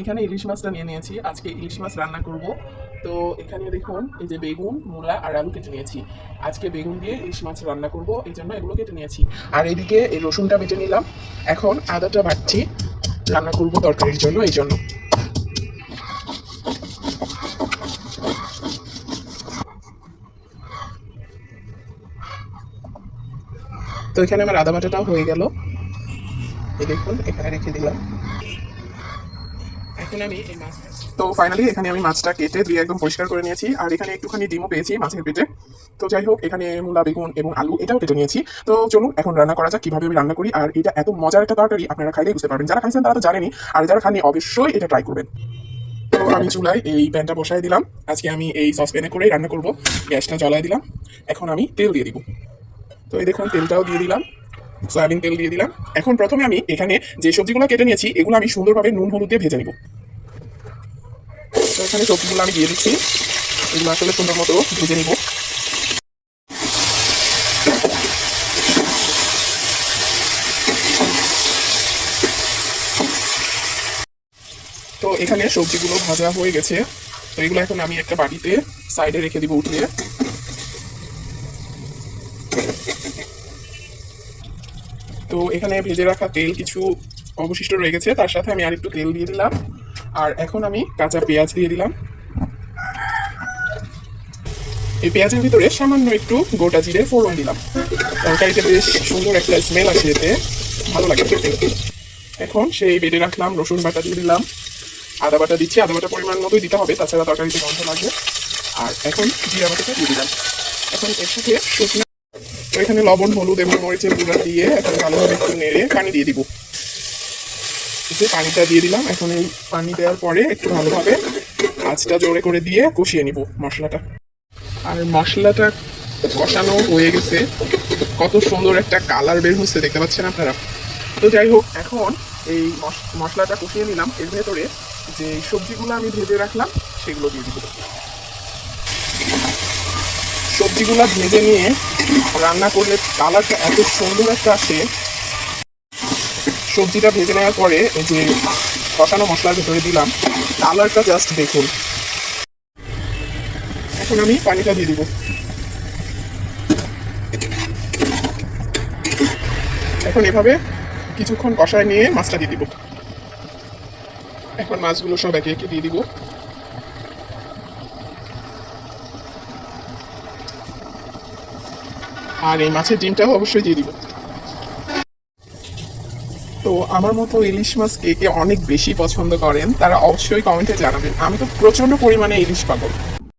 এখানে ইলিশ মাছটা নিয়ে নিয়েছি। আজকে ইলিশ মাছ রান্না করব। তো এখানে দেখুন, এই যে বেগুন, মূলা আর আলু কেটে নিয়েছি। আজকে বেগুন দিয়ে ইলিশ মাছ রান্না করব, এই জন্য এগুলো কেটে নিয়েছি। আর এদিকে এই রসুনটা বেটে নিলাম। এখন আদাটা বাটছি। রান্না করব তরকারির জন্য, এই জন্য। তো এখানে আমার আদা বাটাটাও হয়ে গেল। এই দেখুন, এখানে রেখে দিলাম। তো ফাইনালি এখানে আমি মাছটা কেটে ধুয়ে একদম পরিষ্কার করে নিয়েছি, আর এখানে একটুখানি ডিমও পেয়েছি মাছের পেটে। তো যাই হোক, এখানে মূলা, বেগুন এবং আলু এটাও কেটে নিয়েছি। তো চলুন, এখন রান্না করা যাক, কীভাবে আমি রান্না করি, আর এটা এত মজার একটা তরকারি আপনারা খাইলেই বুঝতে পারবেন। যারা খাইছেন তারা তো জানেনি আর যারা খাননি অবশ্যই এটা ট্রাই করবেন। তো আমি চুলায় এই প্যানটা বসাই দিলাম। আজকে আমি এই সসপ্যানে করেই রান্না করব। গ্যাসটা জ্বালাই দিলাম। এখন আমি তেল দিয়ে দিব। তো এই দেখুন, তেলটাও দিয়ে দিলাম। সয়াবিন তেল দিয়ে দিলাম। এখন প্রথমে আমি এখানে যে সবজিগুলো কেটে নিয়েছি, এগুলো আমি সুন্দরভাবে নুন, হলুদ দিয়ে ভেজে নিব। এখানে সবজিগুলো আমি দিয়ে দিচ্ছি। এগুলো আসলে সুন্দর মতো ভেজে নিব। তো এখানে সবজিগুলো ভাজা হয়ে গেছে। তো এগুলো এখন আমি একটা বাটিতে সাইডে রেখে দিব উঠিয়ে। তো এখানে ভেজে রাখা তেল কিছু অবশিষ্ট রয়ে গেছে। তার সাথে আমি আরেকটু তেল দিয়ে দিলাম। আর এখন আমি কাঁচা পেঁয়াজ দিয়ে দিলাম। এই পেঁয়াজের ভিতরে সামান্য একটু গোটা জিরে ফোড়ন দিলাম। তরকারিতে বেশ সুন্দর একটা স্মেল আসে এতে। ভালো লাগে খেতে। এখন সেই বেটে রাখলাম, রসুন বাটা দিয়ে দিলাম। আদা বাটা দিচ্ছি, আদা বাটা পরিমাণ মতোই দিতে হবে, তাছাড়া তরকারিতে গন্ধ লাগবে। আর এখন জিরা বাটাটা দিয়ে দিলাম। এখন এর সাথে শুকনো এখানে লবণ, হলুদ এবং মরিচের গুঁড়া দিয়ে এখন ভালোভাবে একটু নেড়ে পানি দিয়ে দিব। যে পানিটা দিয়ে দিলাম। এখন এই পানি দেওয়ার পরে একটু ভালোভাবে আঁচটা জোরে করে দিয়ে কষিয়ে নিব মশলাটা। আর মশলাটা কষানো হয়ে গেছে। কত সুন্দর একটা কালার বের হচ্ছে, দেখতে পাচ্ছেন আপনারা? তো যাই হোক, এখন এই মশ- মশলাটা কষিয়ে নিলাম। এর ভেতরে যে সবজিগুলো আমি ভেজে রাখলাম, সেগুলো দিয়ে দিব। সবজিগুলো ভেজে নিয়ে রান্না করলে কালারটা এত সুন্দর একটা আসে সবজিটা ভেজে নেওয়ার পরে যে কষানো মশলার ভেতরে দিলাম, কালারটা জাস্ট দেখুন। এখন আমি পানিটা দিয়ে দিব। এখন এভাবে কিছুক্ষণ কষায় নিয়ে মাছটা দিয়ে দিব। এখন মাছগুলো সব একে একে দিয়ে দিব। আর এই মাছের ডিমটাও অবশ্যই দিয়ে দিব। তো আমার মতো ইলিশ মাছ কে কে অনেক বেশি পছন্দ করেন, তারা অবশ্যই কমেন্টে জানাবেন। আমি তো প্রচণ্ড পরিমাণে ইলিশ পাগল।